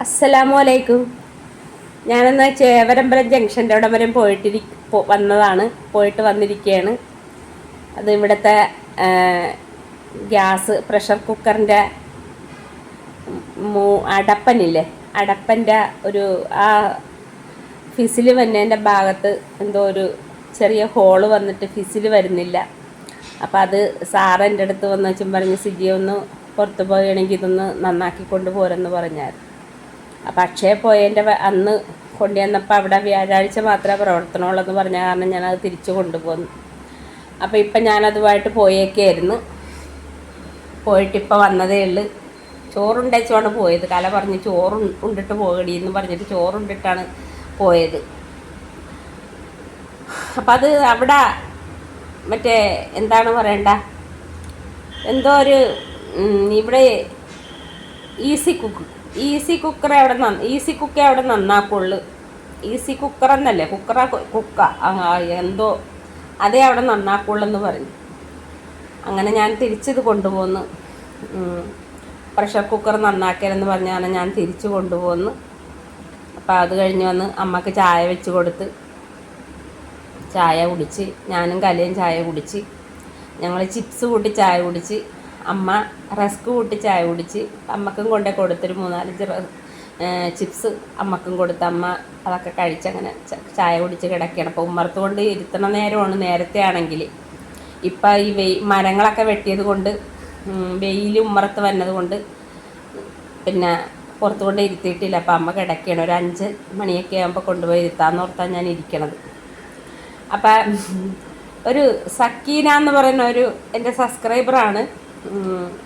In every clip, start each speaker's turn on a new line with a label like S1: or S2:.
S1: അസ്സലാമു അലൈക്കും ഞാനെന്ന് ചേവരമ്പലം ജംഗ്ഷന്റെ അവിടെ വരെ പോയിട്ടിരി വന്നതാണ്. പോയിട്ട് വന്നിരിക്കുകയാണ് അത് ഇവിടുത്തെ ഗ്യാസ് പ്രഷർ കുക്കറിന്റെ മൂ അടപ്പനില്ലേ? അടപ്പന്റെ ഒരു ആ ഫിസിൽ വന്നതിന്റെ ഭാഗത്ത് എന്തോ ഒരു ചെറിയ ഹോൾ വന്നിട്ട് ഫിസിൽ വരുന്നില്ല. അപ്പം അത് സാറ് എന്റെ അടുത്ത് വന്ന് വെച്ചും പറഞ്ഞ് സിജി ഒന്ന് പുറത്ത് പോവുകയാണെങ്കിൽ ഇതൊന്ന് നന്നാക്കി കൊണ്ടുപോരെന്ന് പറഞ്ഞായിരുന്നു. അക്ഷയ പോയതിന്റെ അന്ന് കൊണ്ടുവന്നപ്പോൾ അവിടെ വ്യാഴാഴ്ച മാത്രമേ പ്രവർത്തനമുള്ളൂ എന്ന് പറഞ്ഞ കാരണം ഞാനത് തിരിച്ചു കൊണ്ടുപോകുന്നു അപ്പോൾ ഇപ്പം ഞാനതുമായിട്ട് പോയേക്കായിരുന്നു. പോയിട്ട് ഇപ്പം വന്നതേ ഉള്ളു. ചോറുണ്ടച്ചുകൊണ്ട് പോയത്. കല പറഞ്ഞ് ചോറ് ഉണ്ടിട്ട് പോകടി എന്ന് പറഞ്ഞിട്ട് ചോറുണ്ടിട്ടാണ് പോയത്. അപ്പം അത് അവിടെ മറ്റേ എന്താണ് പറയണ്ട? എന്തോ ഒരു ഇവിടെ ഈസി കുക്ക്. ഈസി കുക്കർ അവിടെ ഈസി കുക്കേ അവിടെ നന്നാക്കുള്ളു. ഈസി കുക്കർ എന്നല്ലേ കുക്കറ കുക്ക എന്തോ അതേ അവിടെ നന്നാക്കുള്ളെന്ന് പറഞ്ഞു അങ്ങനെ ഞാൻ തിരിച്ചിത് കൊണ്ടുപോന്ന്. പ്രഷർ കുക്കർ നന്നാക്കലെന്ന് പറഞ്ഞാണ് ഞാൻ തിരിച്ചു കൊണ്ടുപോന്ന്. അപ്പോൾ അത് കഴിഞ്ഞ് വന്ന് അമ്മയ്ക്ക് ചായ വെച്ച് കൊടുത്ത് ചായ കുടിച്ച് ഞാനും കലയും ചായ കുടിച്ച് ഞങ്ങൾ ചിപ്സ് കൂട്ടി ചായ കുടിച്ച് അമ്മ റസ്ക് കൂട്ടി ചായ കുടിച്ച് അമ്മക്കും കൊണ്ടേ കൊടുത്തൊരു മൂന്നാലഞ്ച് ചിപ്സ് അമ്മക്കും കൊടുത്ത് അമ്മ അതൊക്കെ കഴിച്ച് അങ്ങനെ ചായ കുടിച്ച് കിടക്കുകയാണ്. അപ്പോൾ ഉമ്മർത്ത് കൊണ്ട് ഇരുത്തണ നേരമാണ് നേരത്തെ ആണെങ്കിൽ. ഇപ്പം ഈ വെയ് മരങ്ങളൊക്കെ വെട്ടിയത് കൊണ്ട് വെയിൽ ഉമ്മറത്ത് വന്നത് കൊണ്ട് പിന്നെ പുറത്തു കൊണ്ട് ഇരുത്തിയിട്ടില്ല. അപ്പം അമ്മ കിടക്കുകയാണ്. ഒരു അഞ്ച് മണിയൊക്കെ ആകുമ്പോൾ കൊണ്ടുപോയി ഇരുത്താമെന്ന് ഓർത്താണ് ഞാൻ ഇരിക്കണത്. അപ്പം ഒരു സക്കീന എന്ന് പറയുന്ന ഒരു എന്റെ സബ്സ്ക്രൈബറാണ്.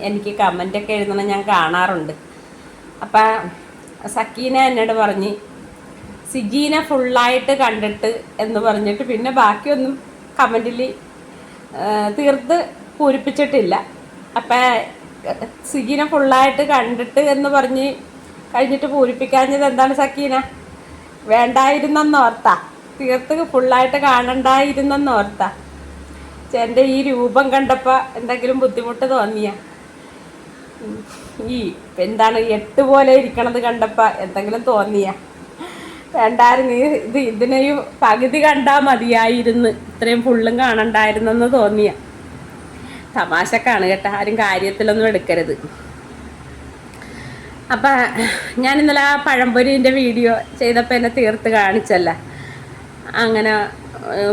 S1: എനിക്ക് കമന്റൊക്കെ എഴുതണം ഞാൻ കാണാറുണ്ട്. അപ്പം സക്കീന എന്നോട് പറഞ്ഞ് സിജീന ഫുള്ളായിട്ട് കണ്ടിട്ട് എന്ന് പറഞ്ഞിട്ട് പിന്നെ ബാക്കിയൊന്നും കമന്റിൽ തീർത്ത് പൂരിപ്പിച്ചിട്ടില്ല. അപ്പം സിജീന ഫുള്ളായിട്ട് കണ്ടിട്ട് എന്ന് പറഞ്ഞ് കഴിഞ്ഞിട്ട് പൂരിപ്പിക്കാഞ്ഞത് എന്താണ് സക്കീന? വേണ്ടായിരുന്നെന്നോർത്താ. തീർത്ത് ഫുള്ളായിട്ട് കാണണ്ടായിരുന്നെന്നോർത്താ. എന്റെ ഈ രൂപം കണ്ടപ്പോൾ എന്തെങ്കിലും ബുദ്ധിമുട്ട് തോന്നിയ? ഈ എന്താണ് എട്ട് പോലെ ഇരിക്കണത് കണ്ടപ്പോൾ എന്തെങ്കിലും തോന്നിയ? വേണ്ടായിരുന്നു ഈ ഇത് ഇതിനെയും പകുതി കണ്ടാൽ മതിയായിരുന്നു. ഇത്രയും ഫുള്ളും കാണണ്ടായിരുന്നെന്ന് തോന്നിയ. തമാശക്കാണ് കേട്ടോ ആരും കാര്യത്തിലൊന്നും എടുക്കരുത്. അപ്പം ഞാൻ ഇന്നലെ ആ പഴംപൊരിന്റെ വീഡിയോ ചെയ്തപ്പോൾ എന്നെ തീർത്ത് കാണിച്ചല്ല. അങ്ങനെ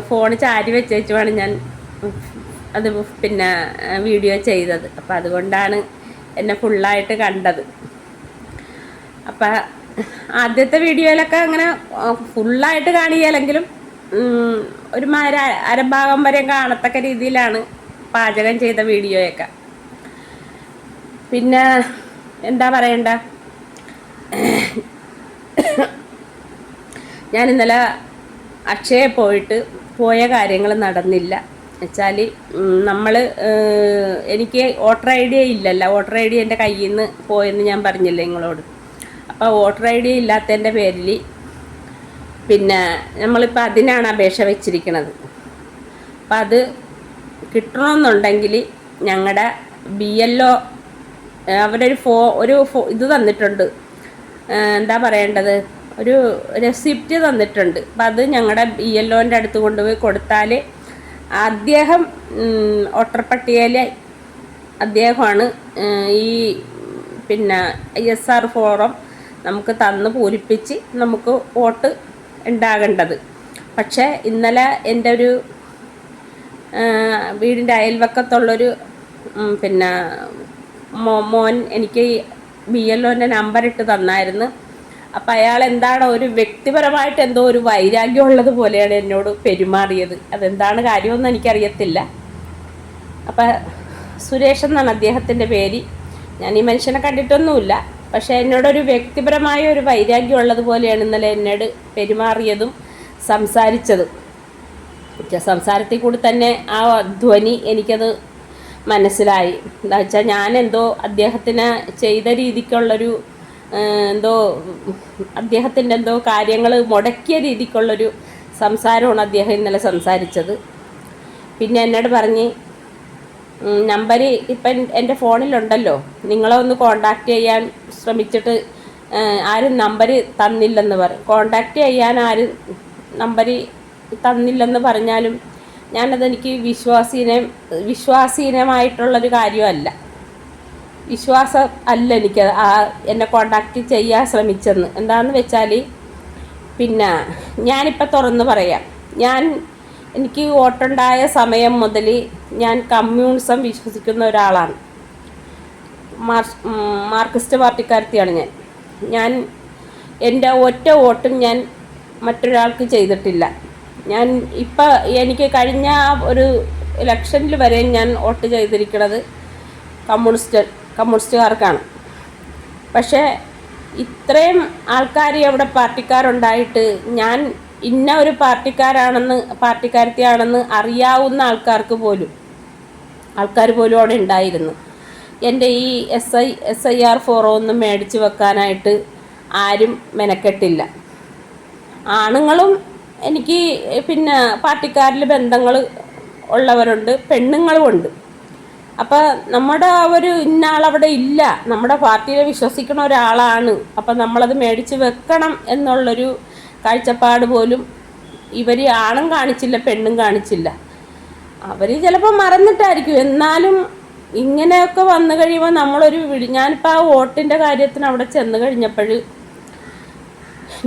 S1: ഫോൺ ചാരി വെച്ചേച്ചുമാണ് ഞാൻ അത് പിന്നെ വീഡിയോ ചെയ്തത്. അപ്പം അതുകൊണ്ടാണ് എന്നെ ഫുള്ളായിട്ട് കണ്ടത്. അപ്പം ആദ്യത്തെ വീഡിയോയിലൊക്കെ അങ്ങനെ ഫുള്ളായിട്ട് കാണിയാലെങ്കിലും ഉം, ഒരു മര അരഭാഗം വരെ കാണത്തക്ക രീതിയിലാണ് പാചകം ചെയ്ത വീഡിയോയൊക്കെ. പിന്നെ എന്താ പറയണ്ട? ഞാൻ ഇന്നലെ അക്ഷയ പോയിട്ട് പോയ കാര്യങ്ങൾ നടന്നില്ല. വെച്ചാൽ നമ്മൾ എനിക്ക് വോട്ടർ ഐ ഡി ഇല്ലല്ലോ. വോട്ടർ ഐ ഡി എന്റെ കയ്യിൽ നിന്ന് പോയെന്ന് ഞാൻ പറഞ്ഞില്ലേ നിങ്ങളോട്? അപ്പോൾ വോട്ടർ ഐ ഡി ഇല്ലാത്തതിന്റെ പേരിൽ പിന്നെ നമ്മളിപ്പോൾ അതിനാണ് അപേക്ഷ വെച്ചിരിക്കുന്നത് അപ്പം അത് കിട്ടണമെന്നുണ്ടെങ്കിൽ ഞങ്ങളുടെ ബി എൽ ഒ അവരൊരു ഫോ ഒരു ഫോ ഇത് തന്നിട്ടുണ്ട്. എന്താ പറയേണ്ടത്? ഒരു റെസിപ്റ്റ് തന്നിട്ടുണ്ട്. അപ്പം അത് ഞങ്ങളുടെ ബി എൽ ഒന്റെ അടുത്ത് കൊണ്ടുപോയി കൊടുത്താൽ അദ്ദേഹം ഉം, വോട്ടർ പട്ടികയിലെ അദ്ദേഹമാണ് ഈ പിന്നെ ഐ എസ് ആർ ഫോറം നമുക്ക് തന്ന് പൂരിപ്പിച്ച് നമുക്ക് വോട്ട് ഉണ്ടാകേണ്ടത്. പക്ഷേ ഇന്നലെ എന്റെ ഒരു വീടിന്റെ അയൽവക്കത്തുള്ളൊരു പിന്നെ മോൻ എനിക്ക് ബി എൽ ഒന്റെ നമ്പർ ഇട്ട് തന്നായിരുന്നു. അപ്പം അയാൾ എന്താണ് ഒരു വ്യക്തിപരമായിട്ട് എന്തോ ഒരു വൈരാഗ്യം ഉള്ളത് പോലെയാണ് എന്നോട് പെരുമാറിയത്. അതെന്താണ് കാര്യമെന്ന് എനിക്കറിയത്തില്ല. അപ്പം സുരേഷ് എന്നാണ് അദ്ദേഹത്തിന്റെ പേര്. ഞാൻ ഈ മനുഷ്യനെ കണ്ടിട്ടൊന്നുമില്ല. പക്ഷേ എന്നോടൊരു വ്യക്തിപരമായ ഒരു വൈരാഗ്യം ഉള്ളത് പോലെയാണ് ഇന്നലെ എന്നോട് പെരുമാറിയതും സംസാരിച്ചതും. സംസാരത്തിൽ കൂടി തന്നെ ആ ധ്വനി എനിക്കത് മനസ്സിലായി. എന്താ വെച്ചാൽ ഞാൻ എന്തോ അദ്ദേഹത്തിന് ചെയ്ത രീതിക്കുള്ളൊരു എന്തോ അദ്ദേഹത്തിന്റെ എന്തോ കാര്യങ്ങൾ മുടക്കിയ രീതിക്കുള്ളൊരു സംസാരമാണ് അദ്ദേഹം ഇന്നലെ സംസാരിച്ചത്. പിന്നെ എന്നോട് പറഞ്ഞ് നമ്പർ ഇപ്പം എന്റെ ഫോണിലുണ്ടല്ലോ നിങ്ങളെ ഒന്ന് കോണ്ടാക്ട് ചെയ്യാൻ ശ്രമിച്ചിട്ട് ആരും നമ്പർ തന്നില്ലെന്ന് പറയും കോണ്ടാക്ട് ചെയ്യാൻ ആരും നമ്പർ തന്നില്ലെന്ന് പറഞ്ഞാലും ഞാനതെനിക്ക് വിശ്വാസീനം വിശ്വാസീനമായിട്ടുള്ളൊരു കാര്യമല്ല. വിശ്വാസം അല്ല എനിക്ക്. ആ എന്നെ കോണ്ടാക്ട് ചെയ്യാൻ ശ്രമിച്ചെന്ന്. എന്താണെന്ന് വെച്ചാൽ പിന്നെ ഞാനിപ്പോൾ തുറന്ന് പറയാം. ഞാൻ എനിക്ക് വോട്ടുണ്ടായ സമയം മുതൽ ഞാൻ കമ്മ്യൂണിസം വിശ്വസിക്കുന്ന ഒരാളാണ്. മാർ മാർക്സിസ്റ്റ് പാർട്ടിക്കാരത്തിയാണ് ഞാൻ. ഞാൻ എന്റെ ഒറ്റ വോട്ടും ഞാൻ മറ്റൊരാൾക്ക് ചെയ്തിട്ടില്ല. ഞാൻ ഇപ്പം എനിക്ക് കഴിഞ്ഞ ഒരു ഇലക്ഷനിൽ വരെ ഞാൻ വോട്ട് ചെയ്തിരിക്കുന്നത് കമ്മ്യൂണിസ്റ്റ് കമ്മ്യൂണിസ്റ്റുകാർക്കാണ്. പക്ഷേ ഇത്രയും ആൾക്കാർ അവിടെ പാർട്ടിക്കാരുണ്ടായിട്ട് ഞാൻ ഇന്ന ഒരു പാർട്ടിക്കാരാണെന്ന് പാർട്ടിക്കാരത്തിയാണെന്ന് അറിയാവുന്ന ആൾക്കാർക്ക് പോലും ആൾക്കാർ പോലും അവിടെ ഉണ്ടായിരുന്നു. എന്റെ ഈ S I S I R ഫോറോ ഒന്നും മേടിച്ച് വെക്കാനായിട്ട് ആരും മെനക്കെട്ടില്ല. ആണുങ്ങളും എനിക്ക് പിന്നെ പാർട്ടിക്കാരിൽ ബന്ധങ്ങൾ ഉള്ളവരുണ്ട് പെണ്ണുങ്ങളും ഉണ്ട് അപ്പം നമ്മുടെ ആ ഒരു ഇന്ന ആളവിടെ ഇല്ല. നമ്മുടെ പാർട്ടിയെ വിശ്വസിക്കുന്ന ഒരാളാണ്. അപ്പം നമ്മളത് മേടിച്ച് വെക്കണം എന്നുള്ളൊരു കാഴ്ചപ്പാട് പോലും ഇവർ ആണും കാണിച്ചില്ല പെണ്ണും കാണിച്ചില്ല. അവർ ചിലപ്പോൾ മറന്നിട്ടായിരിക്കും. എന്നാലും ഇങ്ങനെയൊക്കെ വന്നു കഴിയുമ്പോൾ നമ്മളൊരു ഞാനിപ്പോൾ ആ വോട്ടിന്റെ കാര്യത്തിന് അവിടെ ചെന്ന് കഴിഞ്ഞപ്പോൾ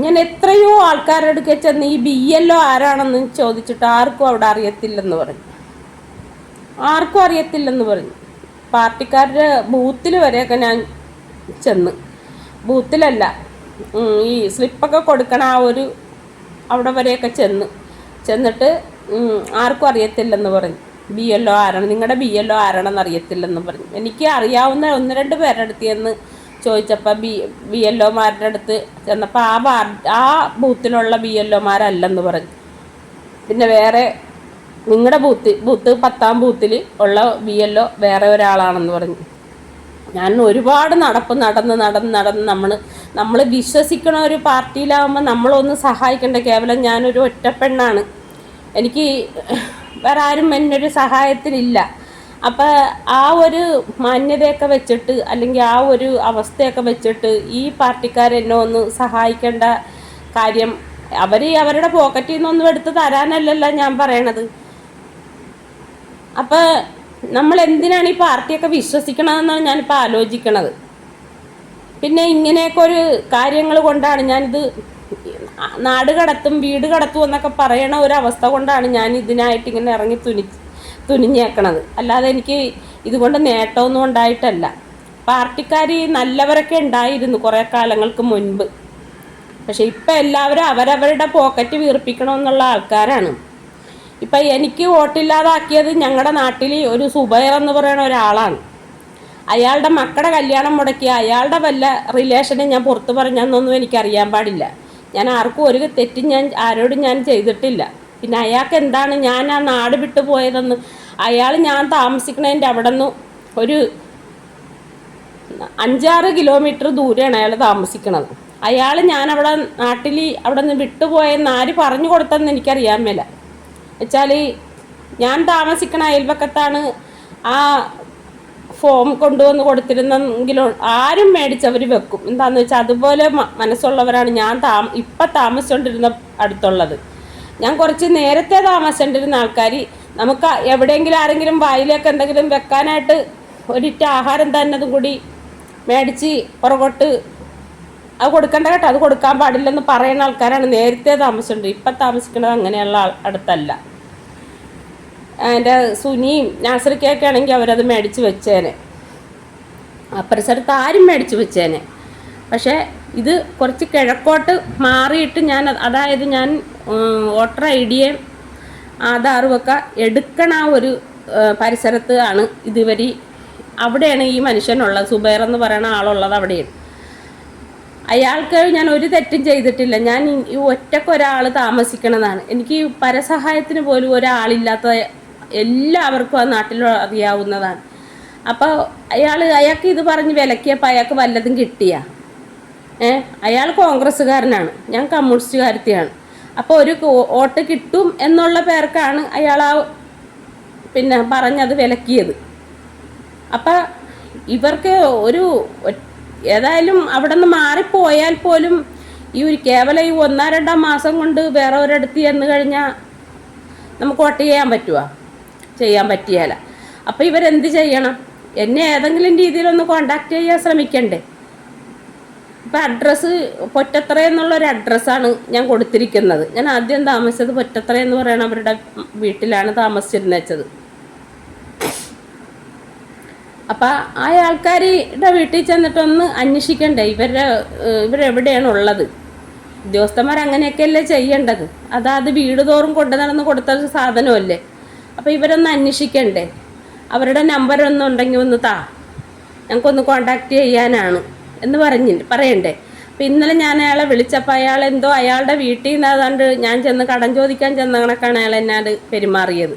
S1: ഞാൻ എത്രയോ ആൾക്കാരുടെ അടുക്കെ ചെന്ന് ഈ ബി ഒ ആരാണെന്ന് ചോദിച്ചിട്ട് ആർക്കും അവിടെ അറിയത്തില്ലെന്ന് പറഞ്ഞു. ആർക്കും അറിയത്തില്ലെന്ന് പറഞ്ഞു. പാർട്ടിക്കാരുടെ ബൂത്തിൽ വരെയൊക്കെ ഞാൻ ചെന്ന്. ബൂത്തിലല്ല ഈ സ്ലിപ്പൊക്കെ കൊടുക്കണ ആ ഒരു അവിടെ വരെയൊക്കെ ചെന്ന്. ചെന്നിട്ട് ആർക്കും അറിയത്തില്ലെന്ന് പറഞ്ഞു. ബി ഒ ആരാണ് നിങ്ങളുടെ ബി ഒ ആരാണെന്ന് അറിയത്തില്ലെന്ന് പറഞ്ഞു. എനിക്ക് അറിയാവുന്ന ഒന്ന് രണ്ട് പേരുടെ അടുത്ത് ചെന്ന് ചോദിച്ചപ്പോൾ ബി ബി എൽ ഒമാരുടെ അടുത്ത് ചെന്നപ്പോൾ ആ ആ ബൂത്തിലുള്ള ബി എൽ ഒമാരല്ലെന്ന് പറഞ്ഞു. പിന്നെ വേറെ നിങ്ങളുടെ ബൂത്ത് ബൂത്ത് പത്താം ബൂത്തിൽ ഉള്ള ബി എൽ ഒ വേറെ ഒരാളാണെന്ന് പറഞ്ഞു. ഞാൻ ഒരുപാട് നടപ്പ് നടന്ന് നടന്ന് നടന്ന് നമ്മൾ നമ്മൾ വിശ്വസിക്കണ ഒരു പാർട്ടിയിലാവുമ്പോൾ നമ്മളൊന്ന് സഹായിക്കേണ്ട? കേവലം ഞാനൊരു ഒറ്റപ്പെണ്ണാണ്. എനിക്ക് വേറെ ആരും എന്നൊരു സഹായത്തിനില്ല അപ്പം ആ ഒരു മാന്യതയൊക്കെ വെച്ചിട്ട് അല്ലെങ്കിൽ ആ ഒരു അവസ്ഥയൊക്കെ വെച്ചിട്ട് ഈ പാർട്ടിക്കാരെന്നെ ഒന്ന് സഹായിക്കേണ്ട കാര്യം അവർ അവരുടെ പോക്കറ്റിൽ നിന്നൊന്നും എടുത്ത് തരാനല്ലല്ലോ ഞാൻ പറയണത്. അപ്പോൾ നമ്മൾ എന്തിനാണ് ഈ പാർട്ടിയൊക്കെ വിശ്വസിക്കണതെന്നാണ് ഞാനിപ്പോൾ ആലോചിക്കണത്. പിന്നെ ഇങ്ങനെയൊക്കെ ഒരു കാര്യങ്ങൾ കൊണ്ടാണ് ഞാനിത് നാട് കടത്തും വീട് കടത്തും എന്നൊക്കെ പറയണ ഒരു അവസ്ഥ കൊണ്ടാണ് ഞാൻ ഇതിനായിട്ട് ഇങ്ങനെ ഇറങ്ങി തുനി തുനിഞ്ഞേക്കണത്. അല്ലാതെ എനിക്ക് ഇതുകൊണ്ട് നേട്ടമൊന്നും ഉണ്ടായിട്ടല്ല. പാർട്ടിക്കാർ നല്ലവരൊക്കെ ഉണ്ടായിരുന്നു കുറേ കാലങ്ങൾക്ക് മുൻപ്. പക്ഷെ ഇപ്പം എല്ലാവരും അവരവരുടെ പോക്കറ്റ് വീർപ്പിക്കണമെന്നുള്ള ആൾക്കാരാണ്. ഇപ്പം എനിക്ക് വോട്ടില്ലാതാക്കിയത് ഞങ്ങളുടെ നാട്ടിൽ ഒരു സുബൈർ എന്ന് പറയുന്ന ഒരാളാണ്. അയാളുടെ മക്കളുടെ കല്യാണം മുടക്കി അയാളുടെ വല്ല റിലേഷനും ഞാൻ പുറത്ത് പറഞ്ഞെന്നൊന്നും എനിക്കറിയാൻ പാടില്ല. ഞാൻ ആർക്കും ഒരു തെറ്റും ഞാൻ ആരോടും ഞാൻ ചെയ്തിട്ടില്ല. പിന്നെ അയാൾക്ക് എന്താണ് ഞാൻ ആ നാട് വിട്ടു പോയതെന്ന്? അയാൾ ഞാൻ താമസിക്കണതിന്റെ അവിടെ നിന്ന് ഒരു അഞ്ചാറ് കിലോമീറ്റർ ദൂരെയാണ് അയാൾ താമസിക്കുന്നത് അയാൾ ഞാൻ അവിടെ നാട്ടിൽ അവിടെ നിന്ന് വിട്ടുപോയെന്ന് ആര് പറഞ്ഞു കൊടുത്തെന്ന് എനിക്കറിയാൻ മേല. വെച്ചാൽ ഞാൻ താമസിക്കണ അയൽപക്കത്താണ് ആ ഫോം കൊണ്ടുവന്ന് കൊടുത്തിരുന്നെങ്കിലും ആരും മേടിച്ചവർ വെക്കും. എന്താണെന്ന് വെച്ചാൽ അതുപോലെ മനസ്സുള്ളവരാണ് ഞാൻ താമ ഇപ്പം താമസിച്ചുകൊണ്ടിരുന്ന അടുത്തുള്ളത്. ഞാൻ കുറച്ച് നേരത്തെ താമസിച്ചുകൊണ്ടിരുന്ന ആൾക്കാർ നമുക്ക് എവിടെയെങ്കിലും ആരെങ്കിലും വായിലേക്ക് എന്തെങ്കിലും വെക്കാനായിട്ട് ഒരിറ്റ ആഹാരം തന്നതും കൂടി മേടിച്ച് പുറകോട്ട് അത് കൊടുക്കണ്ട കേട്ടോ. അത് കൊടുക്കാൻ പാടില്ലെന്ന് പറയുന്ന ആൾക്കാരാണ് നേരത്തെ താമസിച്ചിട്ടുണ്ട് ഇപ്പം താമസിക്കുന്നത് അങ്ങനെയുള്ള ആൾ അടുത്തല്ല. എന്റെ സുനിയും നാസറിക്കൊക്കെ ആണെങ്കിൽ അവരത് മേടിച്ച് വെച്ചേനെ. അപ്പുറസ്ഥലത്ത് ആരും മേടിച്ച് വെച്ചേനെ. പക്ഷേ ഇത് കുറച്ച് കിഴക്കോട്ട് മാറിയിട്ട് ഞാൻ അതായത് ഞാൻ വോട്ടർ ഐ ഡിയെ ആധാറും ഒക്കെ എടുക്കണ ഒരു പരിസരത്ത് ആണ് ഇതുവരെ അവിടെയാണ് ഈ മനുഷ്യനുള്ളത് സുബൈർ എന്ന് പറയുന്ന ആളുള്ളത് അവിടെയാണ് അയാൾക്ക് ഞാൻ ഒരു തെറ്റും ചെയ്തിട്ടില്ല. ഞാൻ ഈ- ഒറ്റക്കൊരാൾ താമസിക്കണതാണ്. എനിക്ക് പരസഹായത്തിന് പോലും ഒരാളില്ലാത്ത എല്ലാവർക്കും ആ നാട്ടിൽ അറിയാവുന്നതാണ്. അപ്പോൾ അയാൾ അയാൾക്ക് ഇത് പറഞ്ഞ് വിലക്കിയപ്പോൾ അയാൾക്ക് വല്ലതും കിട്ടിയ? ഏ? അയാൾ കോൺഗ്രസ്സുകാരനാണ്. ഞാൻ കമ്മ്യൂണിസ്റ്റുകാരത്തെയാണ് അപ്പോൾ ഒരു വോട്ട് കിട്ടും എന്നുള്ള പേർക്കാണ് അയാൾ ആ പിന്നെ പറഞ്ഞത് വിലക്കിയത്. അപ്പം ഇവർക്ക് ഒരു ഏതായാലും അവിടെ നിന്ന് മാറിപ്പോയാൽ പോലും ഈ ഒരു കേവലം ഈ ഒന്നാ രണ്ടാം മാസം കൊണ്ട് വേറെ ഒരിടത്ത് ചെന്ന് കഴിഞ്ഞാൽ നമുക്ക് വോട്ട് ചെയ്യാൻ പറ്റുമോ ചെയ്യാൻ പറ്റിയാല. അപ്പം ഇവരെന്ത് ചെയ്യണം? എന്നെ ഏതെങ്കിലും രീതിയിലൊന്ന് കോണ്ടാക്ട് ചെയ്യാൻ ശ്രമിക്കണ്ടേ? ഇപ്പം അഡ്രസ്സ് പൊറ്റത്ര എന്നുള്ള ഒരു അഡ്രസ്സാണ് ഞാൻ കൊടുത്തിരിക്കുന്നത്. ഞാൻ ആദ്യം താമസിച്ചത് പൊറ്റത്ര എന്ന് പറയുന്ന അവരുടെ വീട്ടിലാണ് താമസിച്ചിരുന്നത് അപ്പം ആ ആൾക്കാരുടെ വീട്ടിൽ ചെന്നിട്ടൊന്ന് അന്വേഷിക്കണ്ടേ? ഇവരുടെ ഇവരെവിടെയാണ് ഉള്ളത്? ഉദ്യോഗസ്ഥന്മാർ അങ്ങനെയൊക്കെയല്ലേ ചെയ്യേണ്ടത്? അതാത് വീട് തോറും കൊണ്ടു നടന്ന് കൊടുത്ത സാധനമല്ലേ? അപ്പോൾ ഇവരൊന്ന് അന്വേഷിക്കണ്ടേ? അവരുടെ നമ്പർ ഒന്നും ഉണ്ടെങ്കിൽ ഒന്ന് താ. ഞങ്ങൾക്കൊന്ന് കോണ്ടാക്ട് ചെയ്യാനാണ് എന്ന് പറഞ്ഞ് പറയണ്ടേ? അപ്പം ഇന്നലെ ഞാൻ അയാളെ വിളിച്ചപ്പോൾ അയാൾ എന്തോ അയാളുടെ വീട്ടിൽ നിന്ന് ഞാൻ ചെന്ന് കടം ചോദിക്കാൻ ചെന്ന കണക്കാണ് അയാൾ എന്നാൽ പെരുമാറിയത്.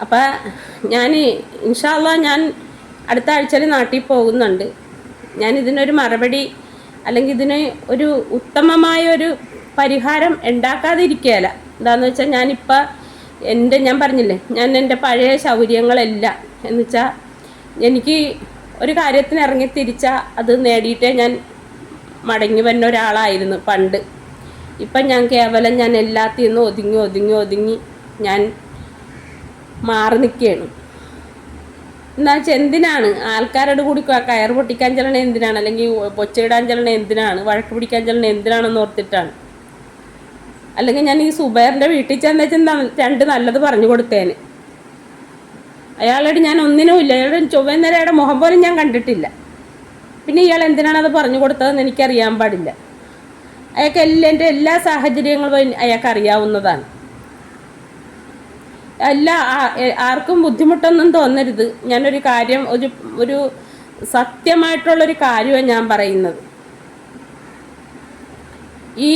S1: അപ്പം ഞാൻ ഇൻഷാല്ല ഞാൻ അടുത്ത ആഴ്ചയിൽ നാട്ടിൽ പോകുന്നുണ്ട്. ഞാൻ ഇതിനൊരു മറുപടി അല്ലെങ്കിൽ ഇതിന് ഒരു ഉത്തമമായ ഒരു പരിഹാരം ഉണ്ടാക്കാതിരിക്കുകയല്ല എന്താണെന്ന് വെച്ചാൽ ഞാനിപ്പോൾ എന്റെ ഞാൻ പറഞ്ഞില്ലേ ഞാൻ എന്റെ പഴയ ശൗര്യങ്ങളെല്ലാം എന്ന് വെച്ചാൽ എനിക്ക് ഒരു കാര്യത്തിന് ഇറങ്ങി തിരിച്ചാൽ അത് നേടിയിട്ടേ ഞാൻ മടങ്ങി വരുന്ന ഒരാളായിരുന്നു പണ്ട്. ഇപ്പം ഞാൻ കേവലം ഞാൻ എല്ലാത്തിൽ നിന്നും ഒതുങ്ങി ഒതുങ്ങി ഒതുങ്ങി ഞാൻ മാറി നിൽക്കുകയാണ്. എന്നാ വെച്ചാൽ എന്തിനാണ്? ആൾക്കാരോട് കൂടി കയർ പൊട്ടിക്കാൻ ചെല്ലണ എന്തിനാണ്? അല്ലെങ്കിൽ പൊച്ചയിടാൻ ചെല്ലണ എന്തിനാണ്? വഴക്ക് പിടിക്കാൻ ചെല്ലണ എന്തിനാണെന്ന് ഓർത്തിട്ടാണ്. അല്ലെങ്കിൽ ഞാൻ ഈ സുബൈറിന്റെ വീട്ടിൽ ചെന്നേച്ച് രണ്ട് നല്ലത് പറഞ്ഞു കൊടുത്തേന്. അയാളോട് ഞാൻ ഒന്നിനും ഇല്ല. അയാളുടെ ചൊവ്വേന്നേരം അയാളുടെ മുഖം പോലും ഞാൻ കണ്ടിട്ടില്ല. പിന്നെ ഇയാൾ എന്തിനാണ് അത് പറഞ്ഞു കൊടുത്തതെന്ന് എനിക്കറിയാൻ പാടില്ല. അയാൾക്ക് എല്ലാ എന്റെ എല്ലാ സാഹചര്യങ്ങളും അയാൾക്ക് അറിയാവുന്നതാണ്. അല്ല ആർക്കും ബുദ്ധിമുട്ടൊന്നും തോന്നരുത്. ഞാനൊരു കാര്യം ഒരു ഒരു സത്യമായിട്ടുള്ളൊരു കാര്യമാണ് ഞാൻ പറയുന്നത്. ഈ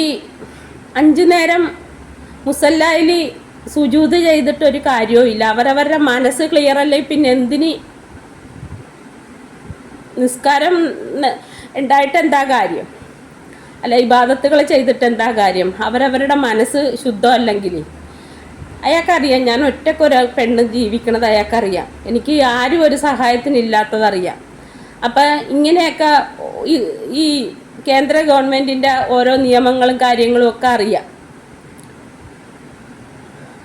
S1: അഞ്ചു നേരം മുസല്ലായിൽ സുജൂത് ചെയ്തിട്ട് ഒരു കാര്യവുമില്ല അവരവരുടെ മനസ്സ് ക്ലിയർ അല്ലേ? പിന്നെ എന്തിന് നിസ്കാരം ഉണ്ടായിട്ട് എന്താ കാര്യം? അല്ല ഇബാദത്തുകൾ ചെയ്തിട്ട് എന്താ കാര്യം? അവരവരുടെ മനസ്സ് ശുദ്ധമല്ലെങ്കിൽ. അയാൾക്കറിയാം ഞാൻ ഒറ്റക്കൊരു പെണ്ണ് ജീവിക്കണത് അയാൾക്കറിയാം. എനിക്ക് ആരും ഒരു സഹായത്തിനില്ലാത്തതറിയാം. അപ്പം ഇങ്ങനെയൊക്കെ ഈ കേന്ദ്ര ഗവൺമെന്റിന്റെ ഓരോ നിയമങ്ങളും കാര്യങ്ങളും ഒക്കെ അറിയാം.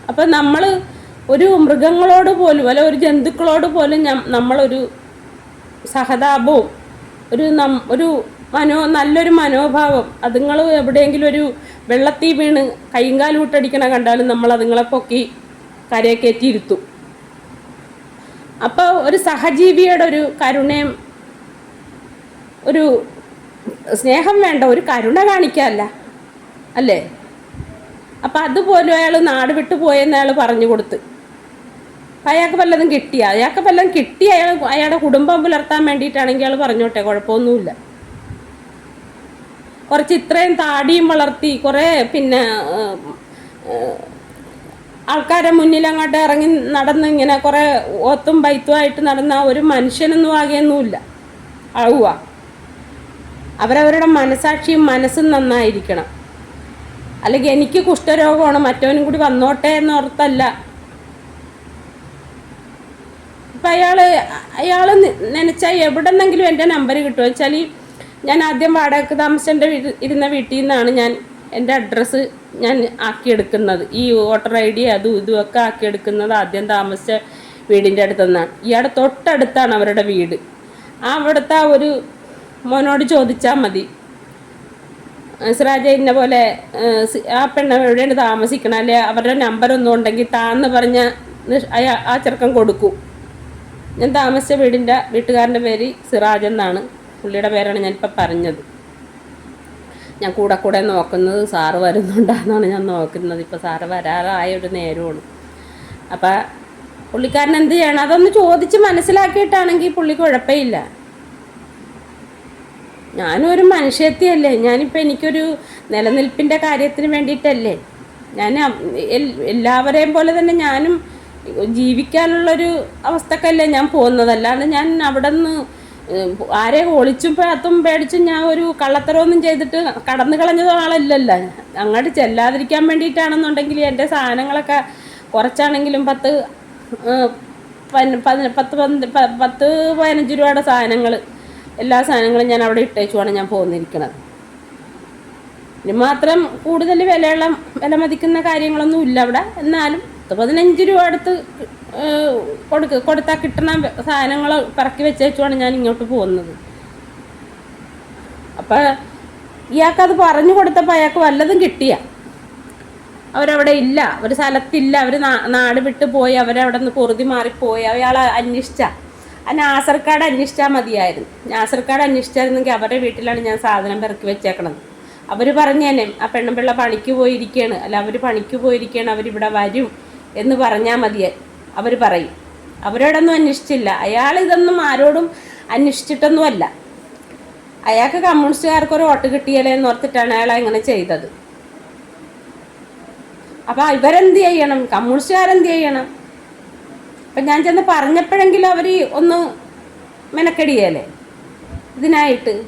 S1: അപ്പം നമ്മൾ ഒരു മൃഗങ്ങളോട് പോലും അല്ല ഒരു ജന്തുക്കളോട് പോലും നമ്മളൊരു സഹതാപവും ഒരു നം ഒരു മനോ നല്ലൊരു മനോഭാവം. അതുങ്ങൾ എവിടെയെങ്കിലും ഒരു വെള്ളത്തിൽ വീണ് കൈയും കാലും വിട്ടടിക്കണ കണ്ടാലും നമ്മൾ അതുങ്ങളെ പൊക്കി കരയെ കയറ്റിയിരുത്തും അപ്പോൾ ഒരു സഹജീവിയുടെ ഒരു കരുണയും ഒരു സ്നേഹം വേണ്ട ഒരു കരുണ കാണിക്കാമല്ല അല്ലേ? അപ്പം അതുപോലെ അയാൾ നാട് വിട്ടു പോയെന്ന് അയാൾ പറഞ്ഞു കൊടുത്ത്. അയാൾക്ക് വല്ലതും കിട്ടിയ? അയാൾക്ക് വല്ലതും കിട്ടി അയാൾ അയാളുടെ കുടുംബം പുലർത്താൻ വേണ്ടിയിട്ടാണെങ്കിൽ അയാൾ പറഞ്ഞോട്ടെ കുഴപ്പമൊന്നുമില്ല. കുറച്ച് ഇത്രയും താടിയും വളർത്തി കുറേ പിന്നെ ആൾക്കാരെ മുന്നിൽ അങ്ങോട്ട് ഇറങ്ങി നടന്ന് ഇങ്ങനെ കുറേ ഓത്തും ബൈത്തുമായിട്ട് നടന്ന ഒരു മനുഷ്യനൊന്നും ആകെയൊന്നുമില്ല. ആവുക. അവരവരുടെ മനസാക്ഷിയും മനസ്സും നന്നായിരിക്കണം. അല്ലെങ്കിൽ എനിക്ക് കുഷ്ഠരോഗമാണ് മറ്റവനും കൂടി വന്നോട്ടെ എന്നോർത്തല്ല. അപ്പം അയാൾ അയാൾ നനച്ചാൽ എവിടെന്നെങ്കിലും എന്റെ നമ്പർ കിട്ടുമോ വെച്ചാൽ ഞാൻ ആദ്യം വാടകയ്ക്ക് താമസിച്ചെന്റെ വീട് ഇരുന്ന വീട്ടിൽ നിന്നാണ് ഞാൻ എന്റെ അഡ്രസ്സ് ഞാൻ ആക്കിയെടുക്കുന്നത്. ഈ വോട്ടർ ഐ ഡി അതും ഇതും ഒക്കെ ആക്കിയെടുക്കുന്നത് ആദ്യം താമസിച്ച വീടിന്റെ അടുത്തു നിന്നാണ്. ഇയാളുടെ തൊട്ടടുത്താണ് അവരുടെ വീട്. ആ അവിടുത്തെ ആ ഒരു മോനോട് ചോദിച്ചാൽ മതി. സിറാജ ഇന്ന പോലെ ആ പെണ്ണ് എവിടെയാണ് താമസിക്കണം? അല്ലെ അവരുടെ നമ്പർ ഒന്നും ഉണ്ടെങ്കിൽ താന്ന് പറഞ്ഞ ആ ചെറുക്കം കൊടുക്കും. ഞാൻ താമസിച്ച വീടിന്റെ വീട്ടുകാരന്റെ പേര് സിറാജ് എന്നാണ്. പുള്ളിയുടെ പേരാണ് ഞാനിപ്പോൾ പറഞ്ഞത്. ഞാൻ കൂടെ കൂടെ നോക്കുന്നത് സാറ് വരുന്നുണ്ടെന്നാണ് ഞാൻ നോക്കുന്നത്. ഇപ്പോൾ സാറ് വരാറായ ഒരു നേരമാണ്. അപ്പം പുള്ളിക്കാരൻ എന്ത് ചെയ്യണം? അതൊന്ന് ചോദിച്ച് മനസ്സിലാക്കിയിട്ടാണെങ്കിൽ പുള്ളി കുഴപ്പമില്ല. ഞാനും ഒരു മനുഷ്യത്തിയല്ലേ? ഞാനിപ്പോൾ എനിക്കൊരു നിലനിൽപ്പിന്റെ കാര്യത്തിന് വേണ്ടിയിട്ടല്ലേ? ഞാൻ എല്ലാവരെയും പോലെ തന്നെ ഞാനും ജീവിക്കാനുള്ളൊരു അവസ്ഥക്കല്ലേ ഞാൻ പോകുന്നത്. അല്ലാണ്ട് ഞാൻ അവിടെ നിന്ന് ആരെ ഒളിച്ചും പേത്തും പേടിച്ചും ഞാൻ ഒരു കള്ളത്തരമൊന്നും ചെയ്തിട്ട് കടന്നു കളഞ്ഞ ആളല്ലല്ലോ. അങ്ങോട്ട് ചെല്ലാതിരിക്കാൻ വേണ്ടിയിട്ടാണെന്നുണ്ടെങ്കിൽ എന്റെ സാധനങ്ങളൊക്കെ കുറച്ചാണെങ്കിലും പത്ത് പത്ത് പത്ത് പതിനഞ്ച് രൂപയുടെ സാധനങ്ങൾ എല്ലാ സാധനങ്ങളും ഞാൻ അവിടെ ഇട്ടേച്ചുമാണ് ഞാൻ പോന്നിരിക്കുന്നത്. ഇനി മാത്രം കൂടുതൽ വിലയുള്ള വില മതിക്കുന്ന കാര്യങ്ങളൊന്നും ഇല്ല അവിടെ. എന്നാലും പത്ത് പതിനഞ്ച് രൂപ അടുത്ത് കൊടുക്ക കൊടുത്താൽ കിട്ടുന്ന സാധനങ്ങൾ പിറക്കി വെച്ചേച്ചുമാണ് ഞാൻ ഇങ്ങോട്ട് പോകുന്നത്. അപ്പം ഇയാൾക്കത് പറഞ്ഞു കൊടുത്തപ്പോൾ അയാൾക്ക് വല്ലതും കിട്ടിയ. അവരവിടെ ഇല്ല അവർ സ്ഥലത്തില്ല അവർ നാട് വിട്ട് പോയി അവരവിടെ നിന്ന് പൊറുതി മാറിപ്പോയി അയാൾ അന്വേഷിച്ച. ആ നാസർക്കാട് അന്വേഷിച്ചാൽ മതിയായിരുന്നു. നാസർക്കാട് അന്വേഷിച്ചായിരുന്നെങ്കിൽ അവരുടെ വീട്ടിലാണ് ഞാൻ സാധനം പിറക്കി വെച്ചേക്കണത്. അവർ പറഞ്ഞു തന്നെ ആ പെണ്ണുപിള്ള പണിക്ക് പോയിരിക്കുകയാണ് അല്ല അവർ പണിക്ക് പോയിരിക്കുകയാണ് അവരിവിടെ വരും എന്ന് പറഞ്ഞാൽ മതിയായി അവർ പറയും. അവരോടൊന്നും അന്വേഷിച്ചില്ല. അയാൾ ഇതൊന്നും ആരോടും അന്വേഷിച്ചിട്ടൊന്നുമല്ല. അയാൾക്ക് കമ്മ്യൂണിസ്റ്റുകാർക്ക് ഒരു വോട്ട് കിട്ടിയാലേ എന്ന് ഓർത്തിട്ടാണ് അയാൾ അങ്ങനെ ചെയ്തത്. അപ്പം ഇവരെന്ത് ചെയ്യണം? കമ്മ്യൂണിസ്റ്റുകാരെന്ത് ചെയ്യണം? അപ്പം ഞാൻ ചെന്ന് പറഞ്ഞപ്പോഴെങ്കിലും അവർ ഒന്ന് മെനക്കെടിയല്ലേ ഇതിനായിട്ട്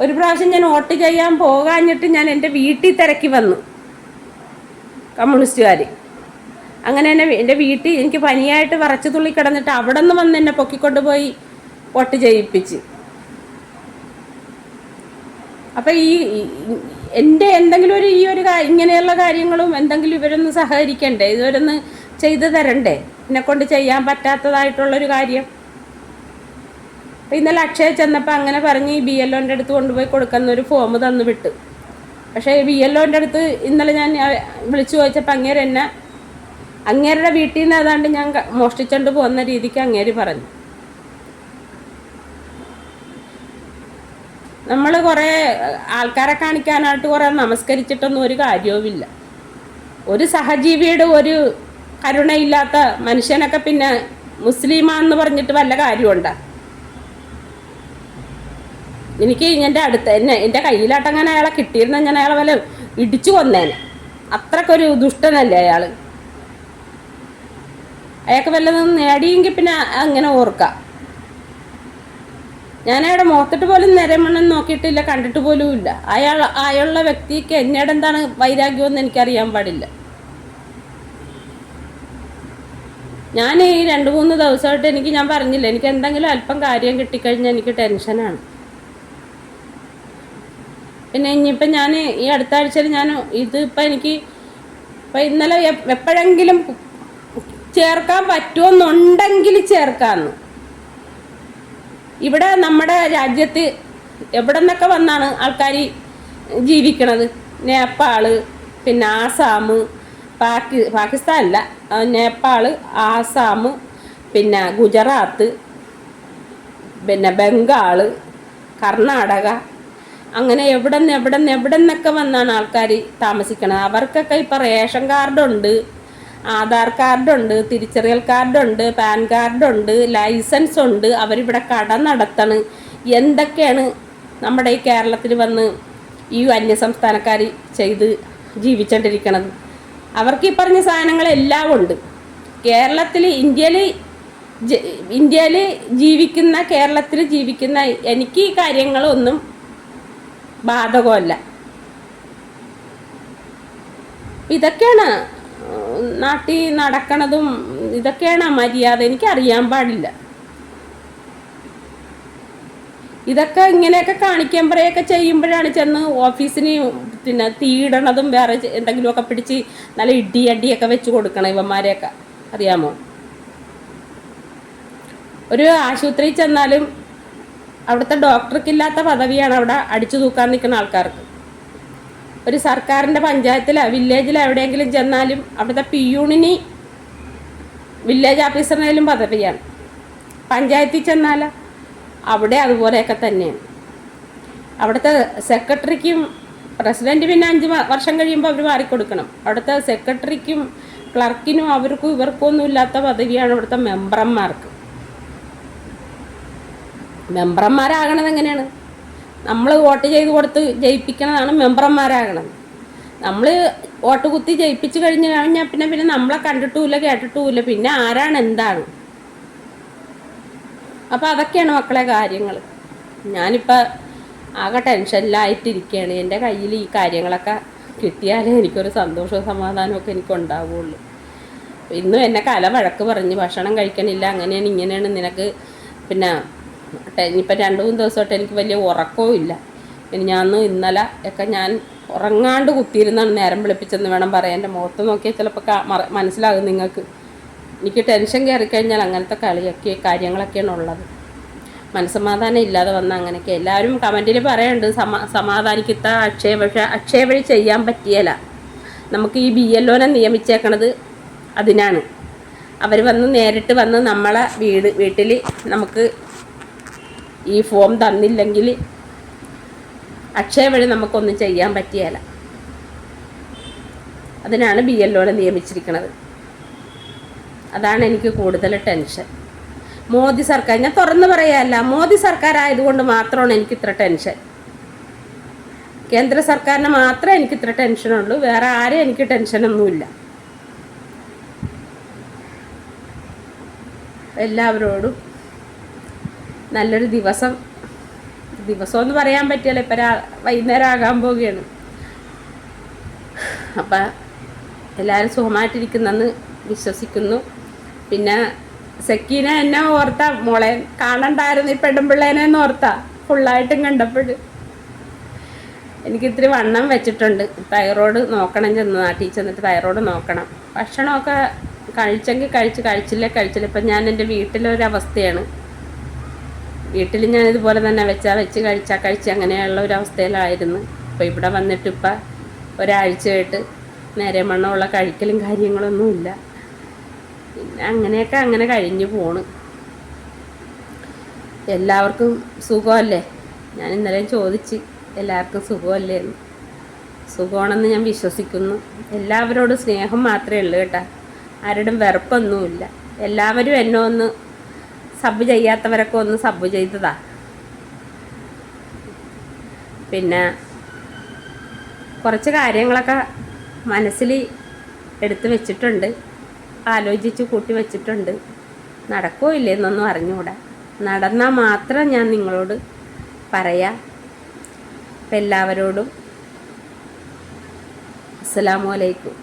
S1: ഒരു പ്രാവശ്യം ഞാൻ വോട്ട് ചെയ്യാൻ പോകാഞ്ഞിട്ട് ഞാൻ എന്റെ വീട്ടിൽ തിരക്കി വന്നു. കമ്മ്യൂണിസ്റ്റുകാർ അങ്ങനെ തന്നെ എന്റെ വീട്ടിൽ എനിക്ക് പനിയായിട്ട് വറച്ചു തുള്ളി കിടന്നിട്ട് അവിടെ നിന്ന് വന്ന് എന്നെ പൊക്കിക്കൊണ്ടുപോയി വോട്ട് ചെയ്യിപ്പിച്ച്. അപ്പം ഈ എന്റെ എന്തെങ്കിലും ഒരു ഈ ഒരു ഇങ്ങനെയുള്ള കാര്യങ്ങളും എന്തെങ്കിലും ഇവരൊന്ന് സഹകരിക്കണ്ടേ? ഇവരൊന്ന് ചെയ്തു തരണ്ടേ? എന്നെ കൊണ്ട് ചെയ്യാൻ പറ്റാത്തതായിട്ടുള്ളൊരു കാര്യം. ഇന്നലെ അക്ഷയ ചെന്നപ്പോൾ അങ്ങനെ പറഞ്ഞ് ഈ ബി എൽ ഒന്റെ അടുത്ത് കൊണ്ടുപോയി കൊടുക്കുന്ന ഒരു ഫോം തന്നു വിട്ട്. പക്ഷേ ബി എൽ ഒന്റെ അടുത്ത് ഇന്നലെ ഞാൻ വിളിച്ചു ചോദിച്ചപ്പോൾ അങ്ങേര് എന്നെ അങ്ങേരുടെ വീട്ടിൽ നിന്ന് ഏതാണ്ട് ഞാൻ മോഷ്ടിച്ചുകൊണ്ട് പോകുന്ന രീതിക്ക് അങ്ങേര് പറഞ്ഞു. നമ്മൾ കുറേ ആൾക്കാരെ കാണിക്കാനായിട്ട് കുറേ നമസ്കരിച്ചിട്ടൊന്നും ഒരു കാര്യവുമില്ല. ഒരു സഹജീവിയുടെ ഒരു കരുണയില്ലാത്ത മനുഷ്യനൊക്കെ പിന്നെ മുസ്ലിമാന്ന് പറഞ്ഞിട്ട് വല്ല കാര്യമുണ്ടോ എനിക്ക് എന്റെ അടുത്ത് എന്നെ എന്റെ കയ്യിലാട്ടങ്ങനെ അയാളെ കിട്ടിയിരുന്ന ഞാൻ അയാളെ വല്ല ഇടിച്ചു കൊന്നേനെ. അത്രക്കൊരു ദുഷ്ടനല്ലേ അയാൾ അയാൾക്ക് വല്ലതും നേടിയെങ്കിൽ പിന്നെ അങ്ങനെ ഓർക്കാം. ഞാൻ അയാളുടെ മുഖത്തിട്ട് പോലും നിരമണ്ണം നോക്കിയിട്ടില്ല കണ്ടിട്ട് പോലും ഇല്ല. അയാൾ അയാളുള്ള വ്യക്തിക്ക് എന്നോട് എന്താണ് വൈരാഗ്യമെന്ന് എനിക്കറിയാൻ പാടില്ല. ഞാൻ ഈ രണ്ട് മൂന്ന് ദിവസമായിട്ട് എനിക്ക് ഞാൻ പറഞ്ഞില്ല എനിക്ക് എന്തെങ്കിലും അല്പം കാര്യം കിട്ടിക്കഴിഞ്ഞാൽ എനിക്ക് ടെൻഷനാണ് പിന്നെ ഇനിയിപ്പം ഞാൻ ഈ അടുത്ത ആഴ്ചയിൽ ഞാൻ ഇതിപ്പോൾ എനിക്ക് ഇപ്പം ഇന്നലെ എപ്പോഴെങ്കിലും ചേർക്കാൻ പറ്റുമെന്നുണ്ടെങ്കിൽ ചേർക്കാമെന്ന് ഇവിടെ നമ്മുടെ രാജ്യത്ത് എവിടെ നിന്നൊക്കെ വന്നാണ് ആൾക്കാർ ജീവിക്കണത്? നേപ്പാൾ പിന്നെ ആസാം പാക്കി പാകിസ്ഥാനല്ല നേപ്പാൾ ആസാം പിന്നെ ഗുജറാത്ത് പിന്നെ ബംഗാൾ കർണാടക അങ്ങനെ എവിടെ നിന്ന് എവിടെ നിന്ന് എവിടെ നിന്നൊക്കെ വന്നാണ് ആൾക്കാർ താമസിക്കണത്? അവർക്കൊക്കെ ഇപ്പം റേഷൻ കാർഡുണ്ട്. ആധാർ കാർഡുണ്ട് തിരിച്ചറിയൽ കാർഡുണ്ട് പാൻ കാർഡുണ്ട് ലൈസൻസ് ഉണ്ട്. അവരിവിടെ കട നടത്തണ്. എന്തൊക്കെയാണ് നമ്മുടെ ഈ കേരളത്തിൽ വന്ന് ഈ അന്യസംസ്ഥാനക്കാർ ചെയ്ത് ജീവിച്ചുകൊണ്ടിരിക്കണത് അവർക്ക് ഈ പറഞ്ഞ സാധനങ്ങളെല്ലാം ഉണ്ട്. കേരളത്തിൽ ഇന്ത്യയിൽ ഇന്ത്യയിൽ ജീവിക്കുന്ന കേരളത്തിൽ ജീവിക്കുന്ന എനിക്ക് ഈ കാര്യങ്ങളൊന്നും ബാധകമല്ല. ഇതൊക്കെയാണ് നാട്ടിൽ നടക്കണതും ഇതൊക്കെയാണ് മര്യാദ. എനിക്ക് അറിയാൻ പാടില്ല. ഇതൊക്കെ ഇങ്ങനെയൊക്കെ കാണിക്കാൻ പറയൊക്കെ ചെയ്യുമ്പോഴാണ് ചെന്ന് ഓഫീസിന് പിന്നെ തീയിടണതും വേറെ എന്തെങ്കിലുമൊക്കെ പിടിച്ച് നല്ല ഇടി അടിയൊക്കെ വെച്ച് കൊടുക്കണം ഇവന്മാരെയൊക്കെ. അറിയാമോ? ഒരു ആശുപത്രിയിൽ ചെന്നാലും അവിടുത്തെ ഡോക്ടർക്കില്ലാത്ത പദവിയാണ് അവിടെ അടിച്ചു തൂക്കാൻ നിൽക്കുന്ന ആൾക്കാർക്ക്. ഒരു സർക്കാരിന്റെ പഞ്ചായത്തിലോ വില്ലേജിലോ എവിടെയെങ്കിലും ചെന്നാലും അവിടുത്തെ പിയൂണിന് വില്ലേജ് ഓഫീസറിനേലും പദവിയാണ് പഞ്ചായത്തിൽ ചെന്നാൽ അവിടെ അതുപോലെയൊക്കെ തന്നെയാണ്. അവിടുത്തെ സെക്രട്ടറിക്കും പ്രസിഡന്റ് പിന്നെ അഞ്ച് വർഷം കഴിയുമ്പോൾ അവർ മാറിക്കൊടുക്കണം. അവിടുത്തെ സെക്രട്ടറിക്കും ക്ലർക്കിനും അവർക്കും ഇവർക്കും ഒന്നും ഇല്ലാത്ത പദവിയാണ് ഇവിടുത്തെ മെമ്പർമാർക്ക് മെമ്പർമാരാകണത് എങ്ങനെയാണ്? നമ്മൾ വോട്ട് ചെയ്ത് കൊടുത്ത് ജയിപ്പിക്കണതാണ് മെമ്പർമാരാകണത് നമ്മൾ വോട്ട് കുത്തി ജയിപ്പിച്ച് കഴിഞ്ഞ് കഴിഞ്ഞാൽ പിന്നെ പിന്നെ നമ്മളെ കണ്ടിട്ടുമില്ല കേട്ടിട്ടുമില്ല പിന്നെ ആരാണ് എന്താണ്? അപ്പോൾ അതൊക്കെയാണ് മക്കളെ കാര്യങ്ങൾ ഞാനിപ്പോൾ ആകെ ടെൻഷനിലായിട്ടിരിക്കുകയാണ് എന്റെ കയ്യിൽ ഈ കാര്യങ്ങളൊക്കെ കിട്ടിയാലേ എനിക്കൊരു സന്തോഷവും സമാധാനമൊക്കെ എനിക്ക് ഉണ്ടാവുള്ളൂ. ഇന്നും എന്നെ കല വഴക്ക് പറഞ്ഞ് ഭക്ഷണം കഴിക്കണില്ല അങ്ങനെയാണ് ഇങ്ങനെയാണ് നിനക്ക് പിന്നെ ഇനിയിപ്പോൾ രണ്ട് മൂന്ന് ദിവസമായിട്ട് എനിക്ക് വലിയ ഉറക്കവും ഇല്ല. ഇനി ഞാൻ ഇന്നലെ ഒക്കെ ഞാൻ ഉറങ്ങാണ്ട് കുത്തിയിരുന്നാണ് നേരം വിളിപ്പിച്ചെന്ന് വേണം പറയാൻ. എന്റെ മുഖത്ത് നോക്കിയാൽ ചിലപ്പോൾ മനസ്സിലാകും നിങ്ങൾക്ക്. എനിക്ക് ടെൻഷൻ കയറിക്കഴിഞ്ഞാൽ അങ്ങനത്തെ കളിയൊക്കെ കാര്യങ്ങളൊക്കെയാണ് ഉള്ളത്. മനസ്സമാധാനം ഇല്ലാതെ വന്ന അങ്ങനെയൊക്കെ. എല്ലാവരും കമന്റിൽ പറയുന്നുണ്ട് സമാ സമാധാനിക്കത്ത അക്ഷയ പക്ഷേ അക്ഷയ വഴി ചെയ്യാൻ പറ്റിയല്ല. നമുക്ക് ഈ ബി എൽ ഒനെ നിയമിച്ചേക്കണത് അതിനാണ്. അവർ വന്ന് നേരിട്ട് വന്ന് നമ്മളെ വീട് വീട്ടിൽ നമുക്ക് ഈ ഫോം തന്നില്ലെങ്കിൽ അക്ഷയ വഴി നമുക്കൊന്നും ചെയ്യാൻ പറ്റിയല്ല അതിനാണ് ബി എൽ ഒനെ നിയമിച്ചിരിക്കുന്നത് അതാണ് എനിക്ക് കൂടുതൽ ടെൻഷൻ മോദി സർക്കാർ ഞാൻ തുറന്നു പറയാല്ല മോദി സർക്കാർ ആയതുകൊണ്ട് മാത്രമാണ് എനിക്ക് ഇത്ര ടെൻഷൻ കേന്ദ്ര സർക്കാരിന് മാത്രമേ എനിക്ക് ഇത്ര ടെൻഷനുള്ളൂ വേറെ ആരും എനിക്ക് ടെൻഷനൊന്നുമില്ല എല്ലാവരോടും നല്ലൊരു ദിവസം ദിവസം എന്ന് പറയാൻ പറ്റില്ല ഇപ്പം രാ വൈകുന്നേരം ആകാൻ പോവുകയാണ്. അപ്പം എല്ലാവരും സുഖമായിട്ടിരിക്കുന്നെന്ന് വിശ്വസിക്കുന്നു. പിന്നെ സക്കീന എന്നെ ഓർത്ത മോളെ കാണണ്ടായിരുന്നു ഈ പെണ്ണുമ്പിള്ളേനെ ഓർത്ത ഫുള്ളായിട്ടും കണ്ടപ്പോൾ എനിക്ക് ഇത്തിരി വണ്ണം വെച്ചിട്ടുണ്ട്. തൈറോയ്ഡ് നോക്കണം ചെന്ന് നാട്ടിൽ ചെന്നിട്ട് തൈറോയ്ഡ് നോക്കണം. ഭക്ഷണമൊക്കെ കഴിച്ചെങ്കിൽ കഴിച്ച് കഴിച്ചില്ലേ കഴിച്ചില്ല. ഇപ്പം ഞാൻ എന്റെ വീട്ടിലൊരവസ്ഥയാണ്. വീട്ടിൽ ഞാൻ ഇതുപോലെ തന്നെ വെച്ചാൽ വെച്ച് കഴിച്ചാൽ കഴിച്ച് അങ്ങനെയുള്ള ഒരു അവസ്ഥയിലായിരുന്നു. അപ്പോൾ ഇവിടെ വന്നിട്ട് ഇപ്പം ഒരാഴ്ചയായിട്ട് നേരെ മണ്ണമുള്ള കഴിക്കലും കാര്യങ്ങളൊന്നുമില്ല പിന്നെ അങ്ങനെയൊക്കെ അങ്ങനെ കഴിഞ്ഞു പോണ്. എല്ലാവർക്കും സുഖമല്ലേ? ഞാൻ ഇന്നലെ ചോദിച്ച് എല്ലാവർക്കും സുഖമല്ലേ എന്ന്. സുഖമാണെന്ന് ഞാൻ വിശ്വസിക്കുന്നു. എല്ലാവരോടും സ്നേഹം മാത്രമേ ഉള്ളൂ കേട്ടോ. ആരോടും വെറുപ്പൊന്നുമില്ല. എല്ലാവരും എന്നെ ഒന്ന് സബ് ചെയ്യാത്തവരൊക്കെ ഒന്ന് സബ് ചെയ്തതാ. പിന്നെ കുറച്ച് കാര്യങ്ങളൊക്കെ മനസ്സിൽ എടുത്തു വെച്ചിട്ടുണ്ട്. ആലോചിച്ച് കൂട്ടി വെച്ചിട്ടുണ്ട്. നടക്കോ ഇല്ലെന്നൊന്നും അറിഞ്ഞുകൂടാ നടന്നാൽ മാത്രം ഞാൻ നിങ്ങളോട് പറയാം. അപ്പം എല്ലാവരോടും അസ്സലാമു അലൈക്കും.